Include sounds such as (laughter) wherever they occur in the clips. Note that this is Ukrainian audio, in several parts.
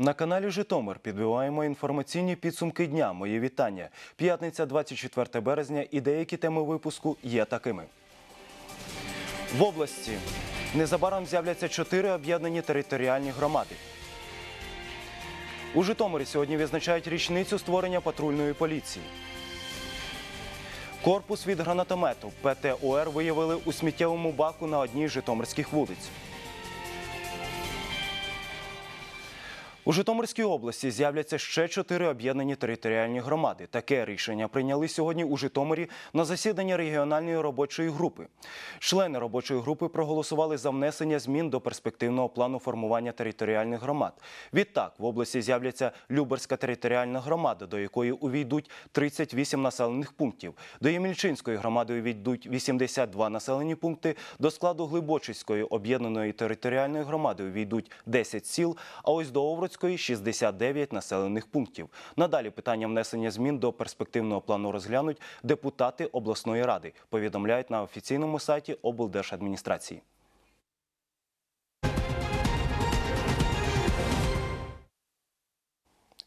На каналі Житомир підбиваємо інформаційні підсумки дня. Мої вітання. П'ятниця, 24 березня, і деякі теми випуску є такими. В області незабаром з'являться чотири об'єднані територіальні громади. У Житомирі сьогодні відзначають річницю створення патрульної поліції. Корпус від гранатомету ПТОР виявили у сміттєвому баку на одній з житомирських вулиць. У Житомирській області з'являться ще чотири об'єднані територіальні громади. Таке рішення прийняли сьогодні у Житомирі на засіданні регіональної робочої групи. Члени робочої групи проголосували за внесення змін до перспективного плану формування територіальних громад. Відтак в області з'являться Люберська територіальна громада, до якої увійдуть 38 населених пунктів. До Ємільчинської громади увійдуть 82 населені пункти. До складу Глибочицької об'єднаної територіальної громади увійдуть 10 сіл. А ось до Овруцької 69 населених пунктів. Надалі питання внесення змін до перспективного плану розглянуть депутати обласної ради. Повідомляють на офіційному сайті облдержадміністрації.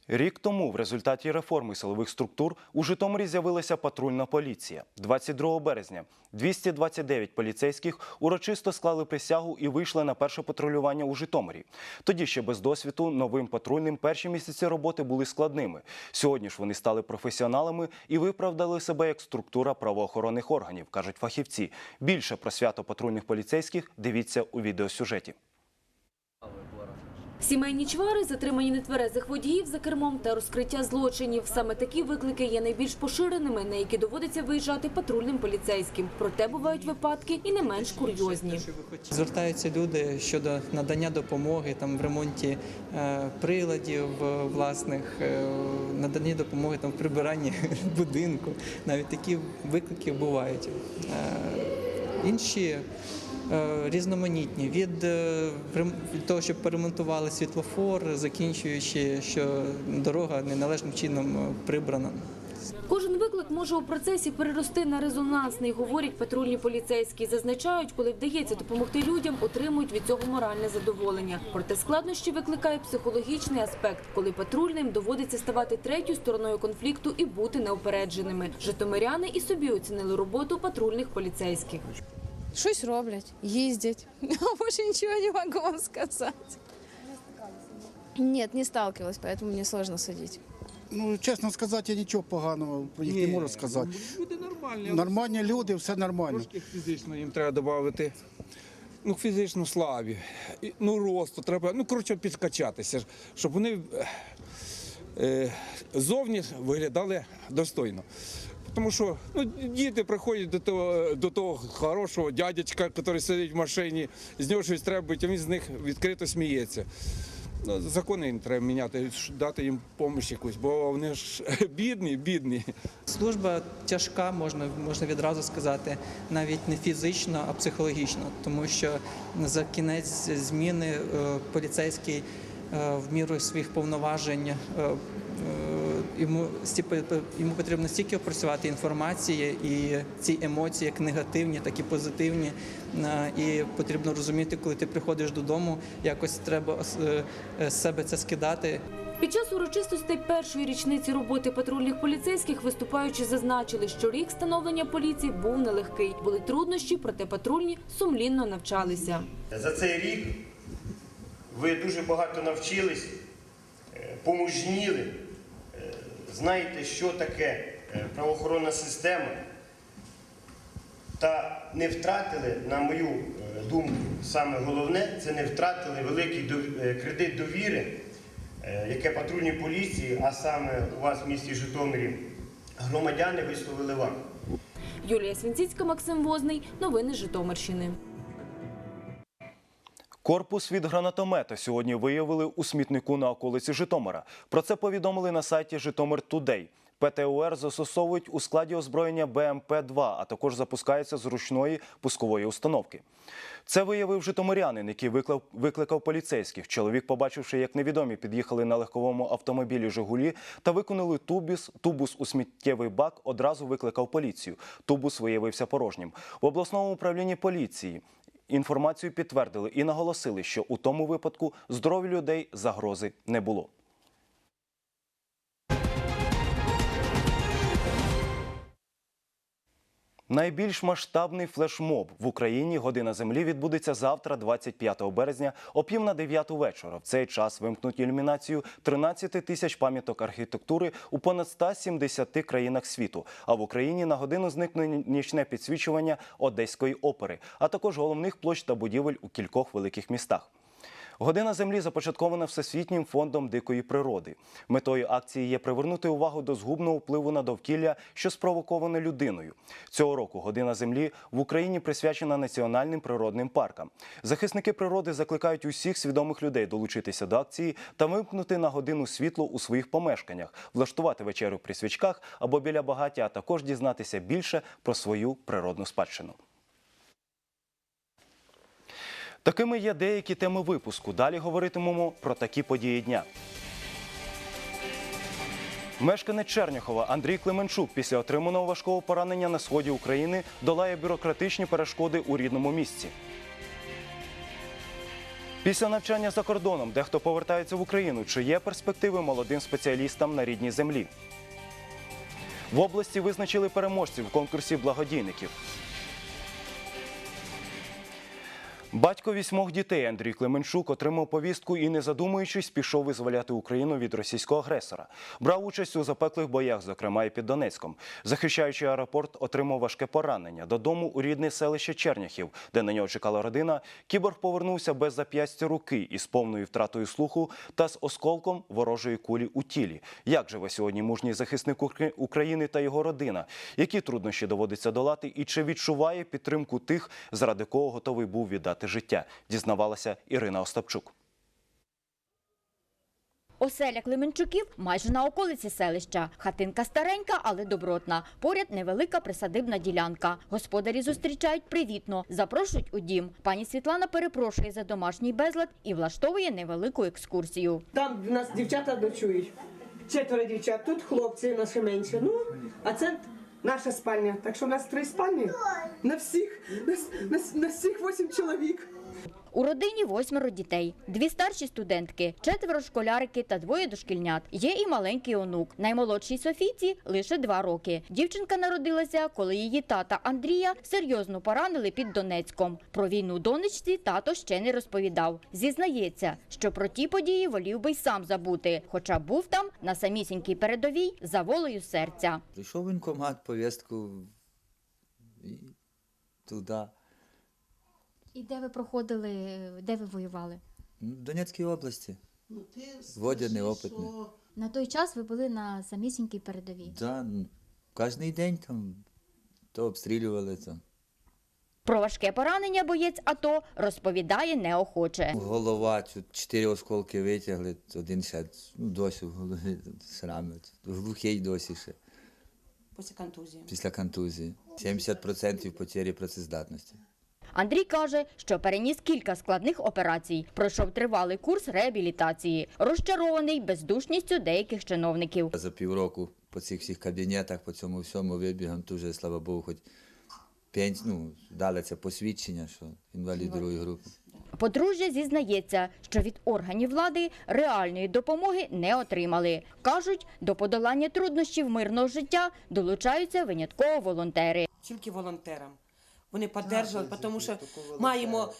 Рік тому в результаті реформи силових структур у Житомирі з'явилася патрульна поліція. 22 березня 229 поліцейських урочисто склали присягу і вийшли на перше патрулювання у Житомирі. Тоді ще без досвіду новим патрульним перші місяці роботи були складними. Сьогодні ж вони стали професіоналами і виправдали себе як структура правоохоронних органів, кажуть фахівці. Більше про свято патрульних поліцейських дивіться у відеосюжеті. Сімейні чвари, затримані нетверезих водіїв за кермом та розкриття злочинів. Саме такі виклики є найбільш поширеними, на які доводиться виїжджати патрульним поліцейським. Проте бувають випадки і не менш курйозні. Звертаються люди щодо надання допомоги там в ремонті е, приладів е, власних, е, наданні допомоги там в прибиранні (laughs) будинку. Навіть такі виклики бувають. Інші різноманітні від, е, від того, щоб поремонтували світлофор, закінчуючи, що дорога неналежним чином е, прибрана. Кожен виклик може у процесі перерости на резонансний, говорять патрульні поліцейські. Зазначають, коли вдається допомогти людям, отримують від цього моральне задоволення. Проте складнощі викликає психологічний аспект, коли патрульним доводиться ставати третьою стороною конфлікту і бути неупередженими. Житомиряни і собі оцінили роботу патрульних поліцейських. Щось роблять, їздять. (laughs) А больше ничего не могу вам сказать. Нет, не сталкивалась, поэтому мне сложно судить. Ну, чесно сказати, я нічого поганого про них не можу сказати. Люди нормальні. Нормальні люди, все нормально. Трошки фізично їм треба додати. Ну, фізично слабі. І, Ну, росту треба, ну, коротше, підкачатися, щоб вони е, зовні виглядали достойно. Тому що ну, діти приходять до того, до того хорошого дядечка, який сидить в машині, з нього щось треба, а він з них відкрито сміється. Ну, закони їм треба міняти, дати їм допомогу якусь, бо вони ж (laughs) бідні, бідні. Служба тяжка, можна, можна відразу сказати, навіть не фізично, а психологічно, тому що за кінець зміни е, поліцейський е, в міру своїх повноважень. Йому йому потрібно стільки опрацювати інформації і ці емоції, як негативні, так і позитивні. І потрібно розуміти, коли ти приходиш додому, якось треба е, е, з себе це скидати, Під час урочистостей першої річниці роботи патрульних поліцейських виступаючи зазначили, що рік становлення поліції був нелегкий. Були труднощі, проте патрульні сумлінно навчалися. За цей рік ви дуже багато навчились, е, помужніли, е, знаєте, що таке е, правоохоронна система, та не втратили, на мою е, думку, саме головне, це не втратили великий е, кредит довіри, яке патрульній поліції, а саме у вас в місті Житомирі, громадяни висловили вам. Юлія Свінціцька, Максим Возний. Новини Житомирщини. Корпус від гранатомета сьогодні виявили у смітнику на околиці Житомира. Про це повідомили на сайті Житомир Тудей. ПТУР застосовують у складі озброєння БМП-2, а також запускаються з ручної пускової установки. Це виявив житомирянин, який виклав, викликав поліцейських. Чоловік, побачивши, як невідомі під'їхали на легковому автомобілі Жигулі та виконали тубіс, тубус у сміттєвий бак, одразу викликав поліцію. Тубус виявився порожнім. В обласному управлінні поліції Інформацію підтвердили і наголосили, що у тому випадку здоров'ю людей загрози не було. Найбільш масштабний флешмоб в Україні «Година землі» відбудеться завтра, 25 березня, о пів на 9 вечора. В цей час вимкнуть ілюмінацію 13 тисяч пам'яток архітектури у понад 170 країнах світу. А в Україні на годину зникне нічне підсвічування Одеської опери, а також головних площ та будівель у кількох великих містах. Година землі започаткована Всесвітнім фондом дикої природи. Метою акції є привернути увагу до згубного впливу на довкілля, що спровоковане людиною. Цього року година землі в Україні присвячена національним природним паркам. Захисники природи закликають усіх свідомих людей долучитися до акції та вимкнути на годину світло у своїх помешканнях, влаштувати вечерю при свічках або біля багаття, а також дізнатися більше про свою природну спадщину. Такими є деякі теми випуску. Далі говоритимемо про такі події дня. Мешканець Черняхова Андрій Клименчук після отриманого важкого поранення на сході України долає бюрократичні перешкоди у рідному місці. Після навчання за кордоном дехто повертається в Україну. Чи є перспективи молодим спеціалістам на рідній землі? В області визначили переможців в конкурсі благодійників. Батько вісьмох дітей Андрій Клименчук отримав повістку і, не задумуючись, пішов визволяти Україну від російського агресора. Брав участь у запеклих боях, зокрема і під Донецьком. Захищаючи аеропорт, отримав важке поранення. Додому у рідне селище Черняхів, де на нього чекала родина, кіборг повернувся без зап'ястя руки із повною втратою слуху та з осколком ворожої кулі у тілі. Як живе сьогодні мужній захисник України та його родина? Які труднощі доводиться долати, і чи відчуває підтримку тих, заради кого готовий був віддати життя? Дізнавалася Ірина Остапчук. Оселя Клименчуків майже на околиці селища. Хатинка старенька, але добротна. Поряд невелика присадибна ділянка. Господарі зустрічають привітно, запрошують у дім. Пані Світлана перепрошує за домашній безлад і влаштовує невелику екскурсію. Там в нас дівчата ночують. Четверо дівчат, тут хлопці наші менше. Ну, а це наша спальня. Так що у нас три спальні. На всіх, на, на, на всіх восім чоловік. У родині восьмеро дітей, дві старші студентки, четверо школярики та двоє дошкільнят. Є і маленький онук. Наймолодшій Софійці лише два роки. Дівчинка народилася, коли її тата Андрія серйозно поранили під Донецьком. Про війну донечці тато ще не розповідав. Зізнається, що про ті події волів би й сам забути, хоча був там на самісінькій передовій за волею серця. Прийшов воєнкомат, повістку туди. І де ви проходили, де ви воювали? Ну, В Донецькій області. Водяний, опитний. На той час ви були на самісінькій передовій. Да, ну, кожен день там то обстрілювали. То. Про важке поранення боєць АТО розповідає неохоче. Голова, тут чотири осколки витягли, один ще ну, досі в голові шрами. Глухий досі ще Після контузії. після контузії. 70% потері працездатності. Андрій каже, що переніс кілька складних операцій, пройшов тривалий курс реабілітації, розчарований бездушністю деяких чиновників. За півроку по цих всіх кабінетах, по цьому всьому вибігам, вже, слава Богу, хоч пенс... ну, дали це посвідчення, що інвалід другої групи. Подружжя зізнається, що від органів влади реальної допомоги не отримали. Кажуть, до подолання труднощів мирного життя долучаються винятково волонтери. Тільки волонтерам. Вони підтримували, тому що маємо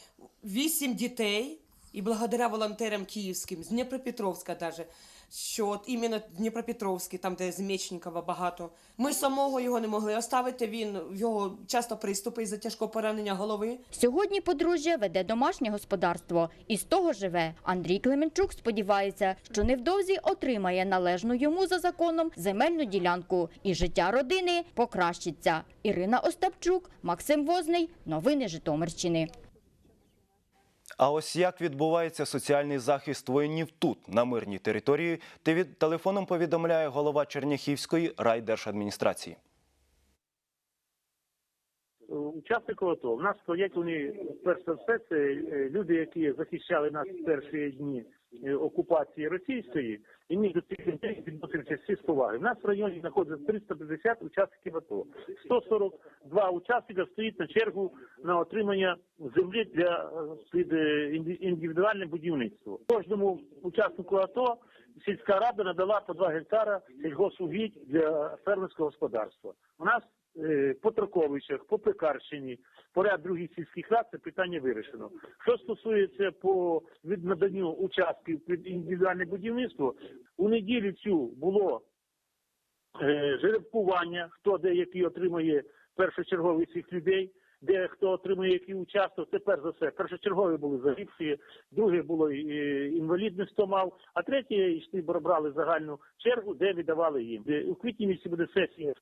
вісім дітей, і благодаря волонтерам київським, з Дніпропетровська навіть, що от іменно Дніпропетровський, там де з багато. Ми самого його не могли оставити. Він в його часто приступи із-за тяжкого поранення голови. Сьогодні подружжя веде домашнє господарство і з того живе. Андрій Клименчук сподівається, що невдовзі отримає належну йому за законом земельну ділянку, і життя родини покращиться. Ірина Остапчук, Максим Возний. Новини Житомирщини. А ось як відбувається соціальний захист воїнів тут, на мирній території, телефоном повідомляє голова Черняхівської райдержадміністрації. Учасники АТО. В нас стоять вони перш за все, це е, люди, які захищали нас в перші дні е, окупації російської, і між цих людей відносився всі з поваги. У нас в районі знаходиться 350 учасників АТО. 142 учасника стоїть на чергу на отримання землі для е, під е, індивідуальне будівництво. Кожному учаснику АТО сільська рада надала по 2 гектара сільгосугідь для фермерського господарства. У нас е, по Троковичах, по Пекарщині, по ряд других сільських рад це питання вирішено. Що стосується по від наданню участків під індивідуальне будівництво, у неділю цю було е, жеребкування, хто де який отримує першочерговий цих людей, де хто отримує який участок. Це перш за все. Першочергові були загибші, друге було інвалідність, хто мав, а третє йшли брали загальну чергу, де віддавали їм. У квітні місяці буде сесія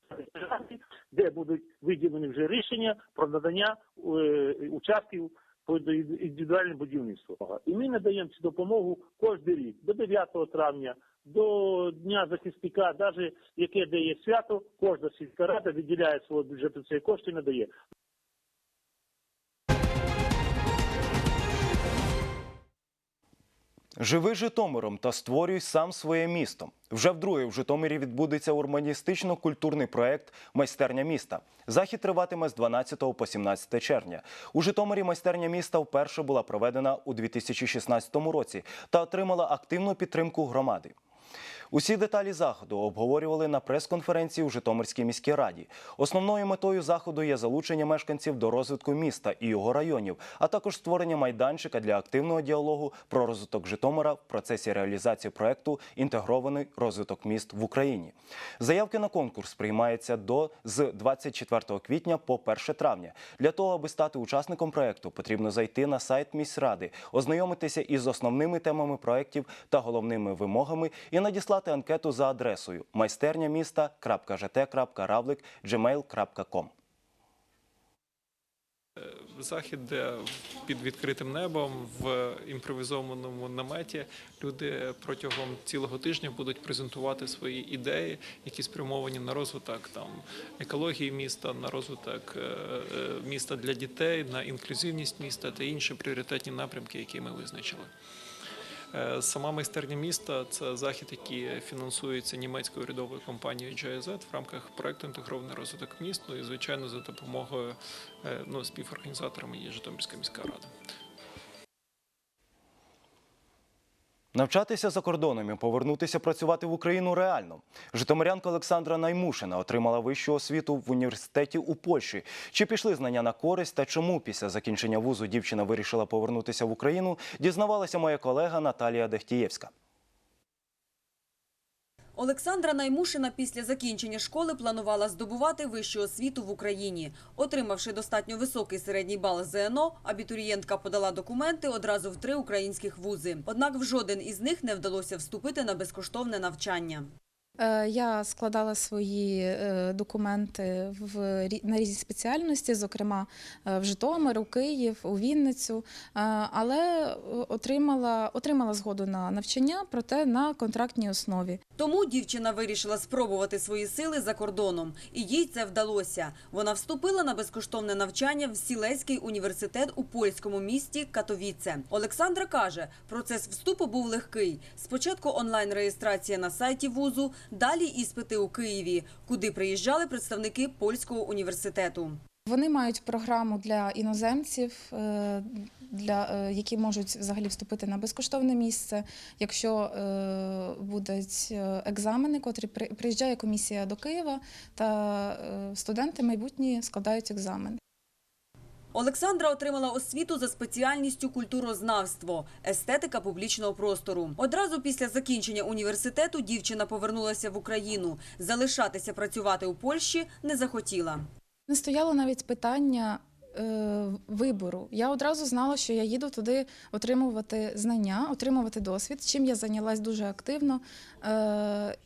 де будуть виділені вже рішення про надання е, участків по індивідуальне будівництво. І ми надаємо цю допомогу кожен рік до 9 травня, до Дня захисника, навіть яке де є свято, кожна сільська рада виділяє свого бюджету ці кошти надає. Живи Житомиром та створюй сам своє місто. Вже вдруге в Житомирі відбудеться урбаністично-культурний проект Майстерня міста. Захід триватиме з 12 по 17 червня. У Житомирі майстерня міста вперше була проведена у 2016 році та отримала активну підтримку громади. Усі деталі заходу обговорювали на прес-конференції у Житомирській міській раді. Основною метою заходу є залучення мешканців до розвитку міста і його районів, а також створення майданчика для активного діалогу про розвиток Житомира в процесі реалізації проекту Інтегрований розвиток міст в Україні. Заявки на конкурс приймаються до з 24 квітня по 1 травня. Для того, аби стати учасником проекту, потрібно зайти на сайт міськради, ознайомитися із основними темами проектів та головними вимогами і надіслати анкету за адресою майстерня міста.жт.равлик.gmail.com. захід, де під відкритим небом в імпровізованому наметі люди протягом цілого тижня будуть презентувати свої ідеї, які спрямовані на розвиток там екології міста, на розвиток е, е, міста для дітей, на інклюзивність міста та інші пріоритетні напрямки, які ми визначили. Е, Сама майстерня міста це захід, який фінансується німецькою урядовою компанією GIZ в рамках проекту інтегрований розвиток міст. Ну і звичайно за допомогою е, ну, співорганізаторами є Житомирська міська рада. Навчатися за кордоном і повернутися працювати в Україну реально. Житомирянка Олександра Наймушина отримала вищу освіту в університеті у Польщі. Чи пішли знання на користь та чому після закінчення вузу дівчина вирішила повернутися в Україну, дізнавалася моя колега Наталія Дехтієвська. Олександра Наймушина після закінчення школи планувала здобувати вищу освіту в Україні. Отримавши достатньо високий середній бал ЗНО, абітурієнтка подала документи одразу в три українських вузи. Однак в жоден із них не вдалося вступити на безкоштовне навчання. Е, Я складала свої е, документи в на різні спеціальності, зокрема е, в Житомир, у Київ, у Вінницю, але отримала, отримала згоду на навчання, проте на контрактній основі. Тому дівчина вирішила спробувати свої сили за кордоном. І їй це вдалося. Вона вступила на безкоштовне навчання в Сілеський університет у польському місті Катовіце. Олександра каже, процес вступу був легкий. Спочатку онлайн-реєстрація на сайті вузу, далі іспити у Києві, куди приїжджали представники польського університету. Вони мають програму для іноземців, е, для, е, які можуть взагалі вступити на безкоштовне місце. Якщо е, будуть екзамени, котрі приїжджає комісія до Києва, та студенти майбутні складають екзамен. Олександра отримала освіту за спеціальністю культурознавство, естетика публічного простору. Одразу після закінчення університету дівчина повернулася в Україну. Залишатися працювати у Польщі не захотіла. Не стояло навіть питання е, вибору. Я одразу знала, що я їду туди отримувати знання, отримувати досвід, чим я зайнялась дуже активно. Е,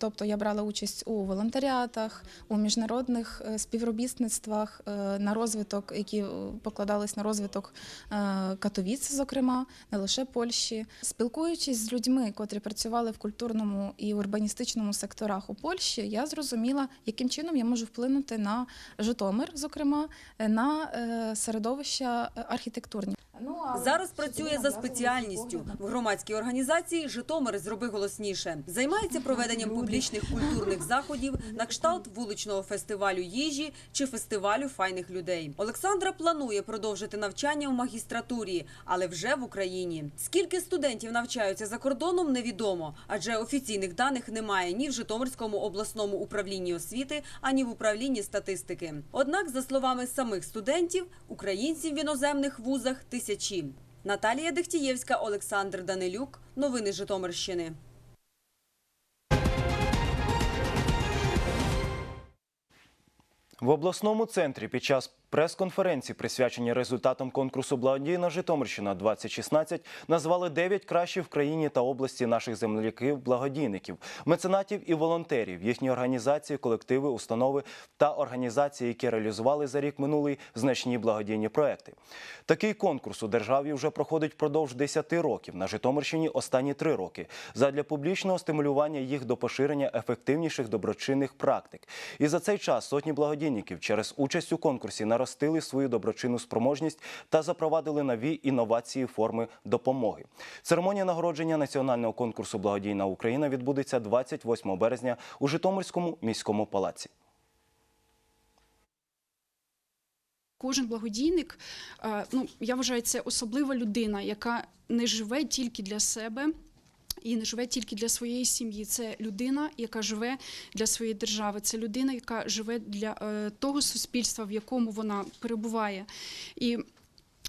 Тобто я брала участь у волонтеріатах, у міжнародних е, співробітництвах е, на розвиток, які е, покладались на розвиток Катовіц, зокрема, не лише Польщі. Спілкуючись з людьми, котрі працювали в культурному і урбаністичному секторах у Польщі, я зрозуміла, яким чином я можу вплинути на Житомир, зокрема, на середовища архітектурні. Ну, а Зараз працює за спеціальністю. В громадській організації Житомир зроби голосніше. Займається проведенням публічних культурних заходів на кшталт вуличного фестивалю їжі чи фестивалю файних людей. Олександра планує продовжити навчання в магістратурі, але вже в Україні. Скільки студентів навчаються за кордоном, невідомо, адже офіційних даних немає ні в Житомирському обласному управлінні освіти, ані в управлінні статистики. Однак, за словами самих студентів, українців в іноземних вузах тисячі. Наталія Дехтієвська, Олександр Данилюк. Новини Житомирщини. В обласному центрі під час прес-конференції, присвячені результатам конкурсу Благодійна Житомирщина 2016, назвали 9 кращих в країні та області наших земляків-благодійників, меценатів і волонтерів, їхні організації, колективи, установи та організації, які реалізували за рік минулий значні благодійні проекти. Такий конкурс у державі вже проходить впродовж 10 років. На Житомирщині останні 3 роки задля публічного стимулювання їх до поширення ефективніших доброчинних практик. І за цей час сотні благодійників через участь у конкурсі наростили свою доброчинну спроможність та запровадили нові інновації форми допомоги. Церемонія нагородження національного конкурсу Благодійна Україна відбудеться 28 березня у Житомирському міському палаці. Кожен благодійник, е, ну я вважаю, це особлива людина, яка не живе тільки для себе. І не живе тільки для своєї сім'ї. Це людина, яка живе для своєї держави. Це людина, яка живе для е, того суспільства, в якому вона перебуває. І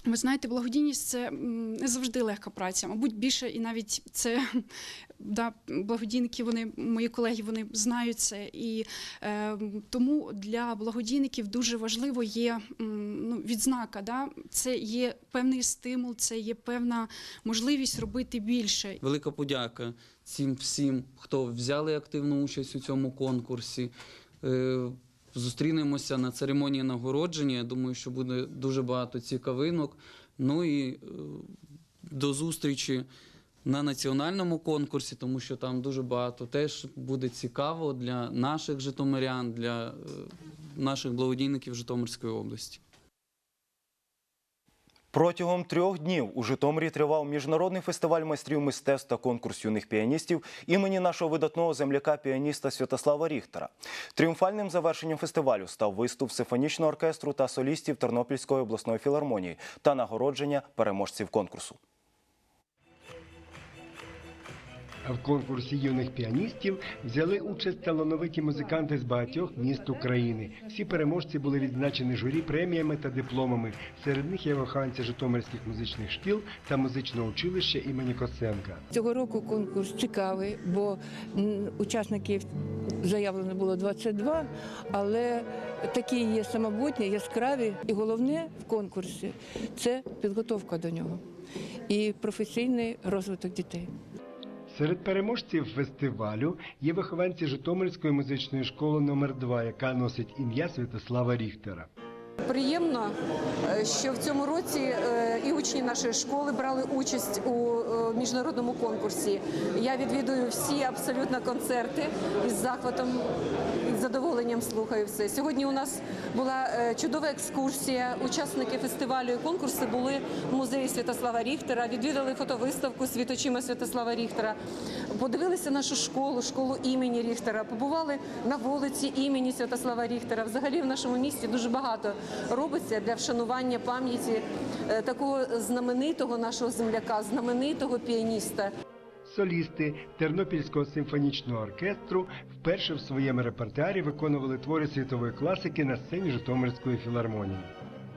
ви знаєте, благодійність це не завжди легка праця. Мабуть, більше і навіть це (laughs) да, благодійники, вони мої колеги, вони знають це. І е, тому для благодійників дуже важливо є ну, відзнака. Да? Це є певний стимул, це є певна можливість робити більше. Велика подяка цим всім, хто взяли активну участь у цьому конкурсі. Е, Зустрінемося на церемонії нагородження. Я думаю, що буде дуже багато цікавинок. Ну і е, до зустрічі на національному конкурсі, тому що там дуже багато теж буде цікаво для наших житомирян, для е, наших благодійників Житомирської області. Протягом трьох днів у Житомирі тривав міжнародний фестиваль майстрів мистецтв та конкурс юних піаністів імені нашого видатного земляка піаніста Святослава Ріхтера. Тріумфальним завершенням фестивалю став виступ симфонічного оркестру та солістів Тернопільської обласної філармонії та нагородження переможців конкурсу. В конкурсі юних піаністів взяли участь талановиті музиканти з багатьох міст України. Всі переможці були відзначені журі преміями та дипломами. Серед них є вихованці Житомирських музичних шкіл та музичного училища імені Косенка. Цього року конкурс цікавий, бо учасників заявлено було 22, але такі є самобутні, яскраві. І головне в конкурсі це підготовка до нього і професійний розвиток дітей. Серед переможців фестивалю є вихованці Житомирської музичної школи номер 2 яка носить ім'я Святослава Ріхтера. Приємно, е, що в цьому році е, і учні нашої школи брали участь у е, міжнародному конкурсі. Я відвідую всі абсолютно концерти із захватом задоволенням слухаю все. Сьогодні у нас була е, чудова екскурсія. Учасники фестивалю і конкурсу були в музеї Святослава Ріхтера, відвідали фотовиставку «Світочима Святослава Ріхтера, подивилися нашу школу, школу імені Ріхтера, побували на вулиці імені Святослава Ріхтера. Взагалі в нашому місті дуже багато робиться для вшанування пам'яті е, такого знаменитого нашого земляка, знаменитого піаніста. Солісти Тернопільського симфонічного оркестру вперше в своєму репертуарі виконували твори світової класики на сцені Житомирської філармонії.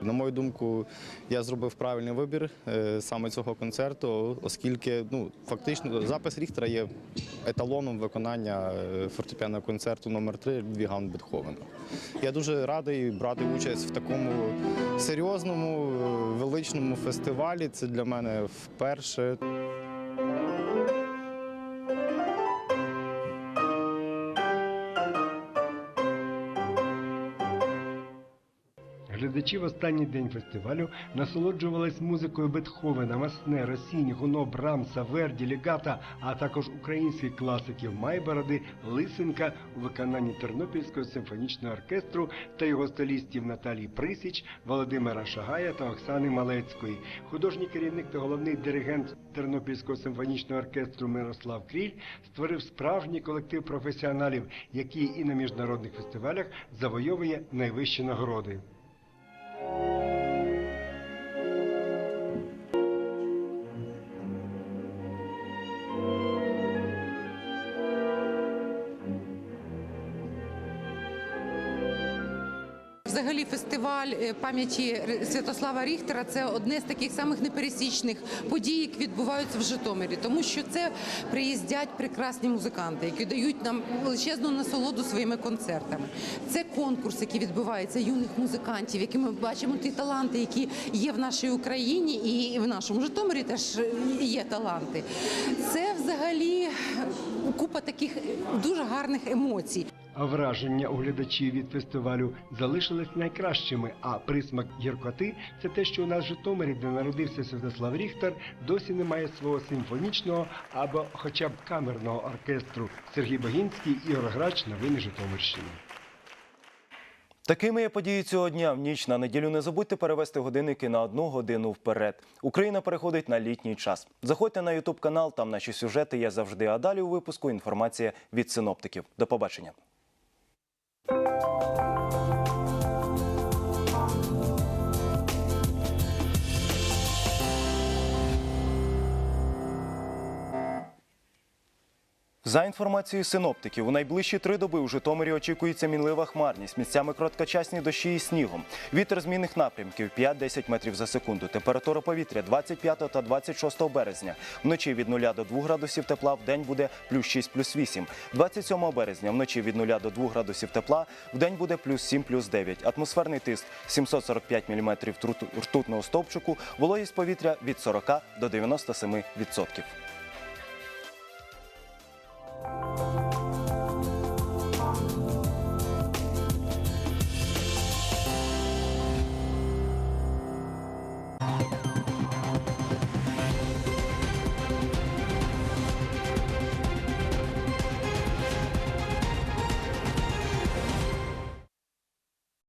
На мою думку, я зробив правильний вибір е, саме цього концерту, оскільки ну фактично запис Ріхтера є еталоном виконання е, фортепіаного концерту номер 3 Віган Бетховена. Я дуже радий брати участь в такому серйозному, е, величному фестивалі. Це для мене вперше. Глядачі в останній день фестивалю насолоджувались музикою Бетховена, Масне, Росіні, Гуно, Брамса, Верді, Легата, а також українських класиків Майбороди, Лисенка у виконанні Тернопільського симфонічного оркестру та його солістів Наталії Присіч, Володимира Шагая та Оксани Малецької. Художній керівник та головний диригент Тернопільського симфонічного оркестру Мирослав Кріль створив справжній колектив професіоналів, який і на міжнародних фестивалях завойовує найвищі нагороди. Взагалі, фестиваль е, пам'яті Святослава Ріхтера це одне з таких самих непересічних подій, які відбуваються в Житомирі, тому що це приїздять прекрасні музиканти, які дають нам величезну насолоду своїми концертами. Це конкурс, який відбувається юних музикантів, які ми бачимо ті таланти, які є в нашій Україні, і в нашому Житомирі теж є таланти. Це взагалі купа таких дуже гарних емоцій. Враження у глядачів від фестивалю залишились найкращими. А присмак гіркоти це те, що у нас в Житомирі, де народився Святослав Ріхтер, досі немає свого симфонічного або хоча б камерного оркестру. Сергій Багінський, Ігор Грач, новини Житомирщини. Такими є події цього дня. В ніч на неділю не забудьте перевести годинники на одну годину вперед. Україна переходить на літній час. Заходьте на Ютуб канал, там наші сюжети є завжди. А далі у випуску інформація від синоптиків. До побачення. За інформацією синоптиків, у найближчі три доби у Житомирі очікується мінлива хмарність, місцями короткочасні дощі із снігом. Вітер змінних напрямків 5-10 метрів за секунду. Температура повітря 25 та 26 березня. Вночі від 0 до 2 градусів тепла, в день буде плюс 6, плюс 8. 27 березня вночі від 0 до 2 градусів тепла, в день буде плюс 7, плюс 9. Атмосферний тиск 745 мм ртутного стовпчику, вологість повітря від 40 до 97%.